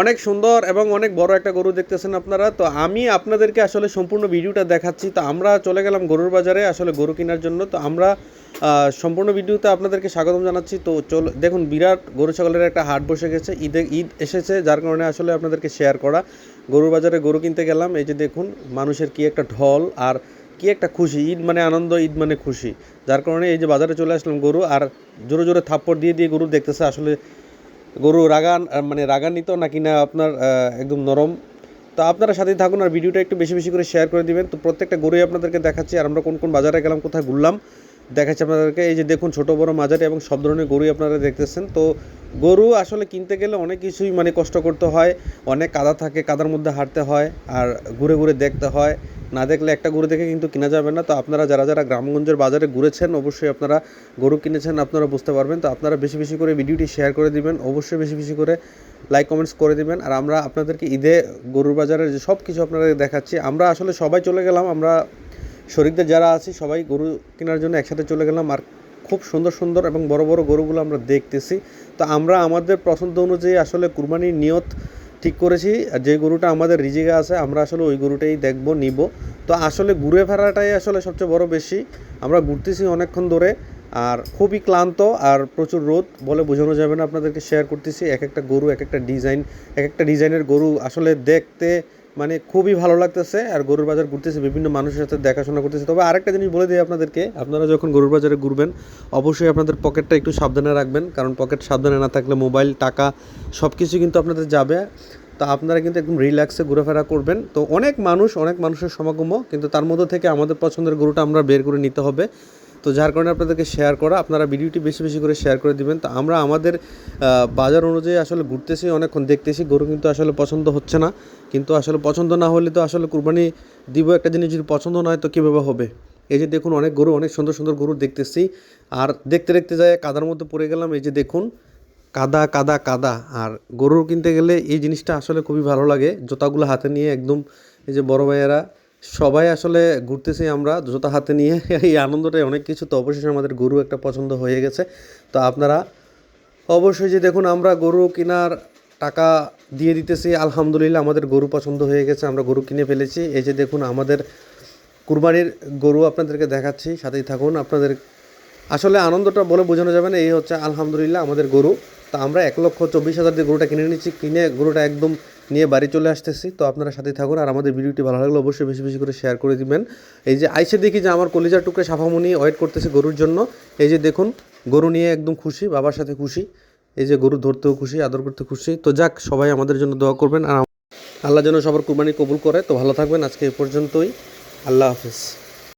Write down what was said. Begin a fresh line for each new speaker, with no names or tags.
অনেক সুন্দর এবং অনেক বড় একটা গরু দেখতেছেন আপনারা। তো আমি আপনাদেরকে আসলে সম্পূর্ণ ভিডিওটা দেখাচ্ছি। তো আমরা চলে গেলাম গরুর বাজারে আসলে গরু কেনার জন্য। তো আমরা সম্পূর্ণ ভিডিওতে আপনাদেরকে স্বাগতম জানাচ্ছি। তো চল দেখুন, বিরাট গরু ছাগলের একটা হাট বসে গেছে। ঈদে ঈদ এসেছে, যার কারণে আসলে আপনাদেরকে শেয়ার করা। গরুর বাজারে গরু কিনতে গেলাম। এই যে দেখুন, মানুষের কি একটা ঢল আর কি একটা খুশি। ঈদ মানে আনন্দ, ঈদ মানে খুশি। যার কারণে এই যে বাজারে চলে আসলাম গরু। আর জোরে জোরে থাপ্পড় দিয়ে দিয়ে গরু দেখতেছে। আসলে গরু রাগান মানে রাগান্বিত নাকি না আপনার একদম নরম? তো আপনারা সাথেই থাকুন আর ভিডিওটা একটু বেশি বেশি করে শেয়ার করে দিবেন। তো প্রত্যেকটা গরুই আপনাদেরকে দেখাচ্ছি আর আমরা কোন কোন বাজারে গেলাম, কোথায় ঘুরলাম, দেখাচ্ছি আপনাদেরকে। এই যে দেখুন, ছোট বড় মাঝারি এবং সব ধরনের গরুই আপনারা দেখতেছেন। তো গরু আসলে কিনতে গেলে অনেক কিছুই মানে কষ্ট করতে হয়, অনেক কাদা থাকে, কাদার মধ্যে হাঁটতে হয় আর ঘুরে ঘুরে দেখতে হয়। না দেখলে একটা গরু দেখে কিন্তু কিনা যাবে না। তো আপনারা যারা যারা গ্রামগঞ্জের বাজারে ঘুরেছেন, অবশ্যই আপনারা গরু কিনেছেন, আপনারা বুঝতে পারবেন। তো আপনারা বেশি বেশি করে ভিডিওটি শেয়ার করে দিবেন, অবশ্যই বেশি বেশি করে লাইক কমেন্টস করে দিবেন। আর আমরা আপনাদেরকে ঈদে গরুর বাজারের যে সব কিছু আপনাদের দেখাচ্ছি। আমরা আসলে সবাই চলে গেলাম, আমরা শরিকদের যারা আছি, সবাই গরু কেনার জন্য একসাথে চলে গেলাম। আর খুব সুন্দর সুন্দর এবং বড় বড় গরুগুলো আমরা দেখতেছি। তো আমরা আমাদের পছন্দ অনুযায়ী আসলে কুরবানির নিয়ত ঠিক করেছি। আর যে গরুটা আমাদের রিজিকে আছে, আমরা আসলে ওই গরুটাই দেখব, নিব। তো আসলে ঘুরে ফেরাটাই আসলে সবচেয়ে বড় বেশি। আমরা ঘুরতেছি অনেকক্ষণ ধরে, আর খুবই ক্লান্ত আর প্রচুর রোদ বলে বোঝানো যাবে না আপনাদেরকে শেয়ার করতেছি। এক একটা গরু, এক একটা ডিজাইন এক একটা ডিজাইনের গরু আসলে দেখতে মানে খুবই ভালো লাগতেছে আর গরুর বাজার ঘুরতেছে, বিভিন্ন মানুষের সাথে দেখাশোনা করতেছে। তবে আরেকটা জিনিস বলে দিই আপনাদেরকে, আপনারা যখন গরুর বাজারে ঘুরবেন, অবশ্যই আপনাদের পকেটটা একটু সাবধানে রাখবেন, কারণ পকেট সাবধানে না থাকলে মোবাইল, টাকা সব কিছু কিন্তু আপনাদের যাবে। তা আপনারা কিন্তু একদম রিল্যাক্সে ঘোরাফেরা করবেন। তো অনেক মানুষ, অনেক মানুষের সমাগমও কিন্তু তার মধ্যে থেকে আমাদের পছন্দের গরুটা আমরা বের করে নিতে হবে। তো যার কারণে আপনাদেরকে শেয়ার করা, আপনারা ভিডিওটি বেশি বেশি করে শেয়ার করে দিবেন। তো আমরা আমাদের বাজার অনুযায়ী আসলে ঘুরতেছি, অনেকক্ষণ দেখতেছি, গরু কিন্তু আসলে পছন্দ হচ্ছে না। কিন্তু আসলে পছন্দ না হলে তো আসলে কুরবানি দিব একটা জিনিস যদি পছন্দ না হয় তো কীভাবে হবে? এই যে দেখুন অনেক গরু, অনেক সুন্দর সুন্দর গরু দেখতেছি। আর দেখতে দেখতে যায় কাদার মধ্যে পড়ে গেলাম, এই যে দেখুন, কাদা কাদা কাদা। আর গরু কিনতে গেলে এই জিনিসটা আসলে খুবই ভালো লাগে। জোতাগুলো হাতে নিয়ে একদম, এই যে বড় ভাইয়েরা সবাই আসলে ঘুরতেছি আমরা জুতা হাতে নিয়ে। এই আনন্দটাই অনেক কিছু। তো অবশেষে আমাদের গরু একটা পছন্দ হয়ে গেছে। তো আপনারা অবশ্যই যে দেখুন, আমরা গরু কেনার টাকা দিয়ে দিতেছি। আলহামদুলিল্লাহ আমাদের গরু পছন্দ হয়ে গেছে, আমরা গরু কিনে ফেলেছি। এই যে দেখুন, আমাদের কুরবানির গরু আপনাদেরকে দেখাচ্ছি, সাথেই থাকুন। আপনাদের আসলে আনন্দটা বলে বোঝানো যাবে না। এই হচ্ছে আলহামদুলিল্লাহ আমাদের গরু। তা আমরা এক লক্ষ চব্বিশ হাজার দিয়ে গরুটা কিনে নিচ্ছি কিনে গরুটা একদম নিয়ে বাড়ি চলে আসতেছি। তো আপনারা সাথেই থাকুন আর আমাদের ভিডিওটি ভালো লাগলে অবশ্যই বেশি বেশি করে শেয়ার করে দিবেন। এই যে আইসে দেখি যে আমার কলিজার টুকরে সাফামনি ওয়েট করতেছে গরুর জন্য। এই যে দেখুন, গরু নিয়ে একদম খুশি, বাবার সাথে খুশি। এই যে গরু ধরতেও খুশি, আদর করতে খুশি। তো যাক, সবাই আমাদের জন্য দোয়া করবেন আর আল্লাহ যেন সবার কুরবানি কবুল করে। তো ভালো থাকবেন আজকে এ পর্যন্তই। আল্লাহ হাফিজ।